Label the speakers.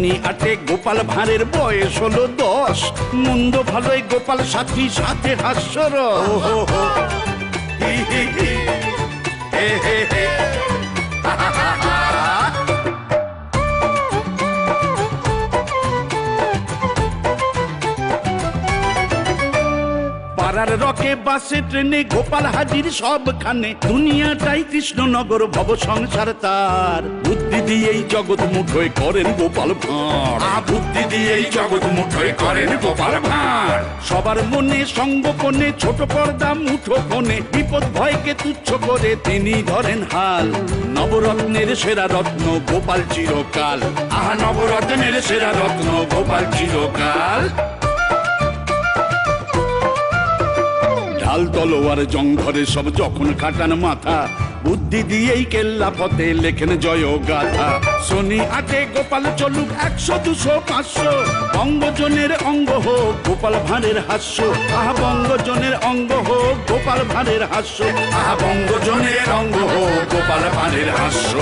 Speaker 1: শনি আটে গোপাল ভাঁড়ের বয়স হলো দশ। মন্দ ভালোই গোপাল সাথী সাথে হাস্যর পাড়ার রকে বাসে ট্রেনে গোপাল হাজির সবখানে। দুনিয়াটাই কৃষ্ণনগর ভব সংসার তার। বুদ্ধি দিয়েই জগৎ মুঠোয় করেন গোপাল ভাঁড়।
Speaker 2: আ বুদ্ধি দিয়েই জগৎ মুঠোয় করেন গোপাল ভাঁড়।
Speaker 1: সবার মনে সঙ্গোপনে ছোট পর্দা মুঠো কোণে বিপদ ভয়কে তুচ্ছ করে তিনি ধরেন হাল। নবরত্নের সেরা রত্ন গোপাল চিরকাল।
Speaker 2: আহা নবরত্নের সেরা রত্ন গোপাল চিরকাল।
Speaker 1: ঢাল তলোয়ার জঙ্ঘরে সব যখন কাটান মাথা, বুদ্ধি দিয়েই কেল্লা পথে লেখেন জয় গাথা শনি আটে গোপাল চলুক একশো, দুশো, পাঁচশো, বঙ্গজনের অঙ্গ হোক গোপাল ভাঁড়ের হাস্য। আহা, বঙ্গজনের অঙ্গ হোক গোপাল ভাঁড়ের হাস্য।
Speaker 2: আহা, বঙ্গজনের অঙ্গ হোক গোপাল ভাঁড়ের হাস্য।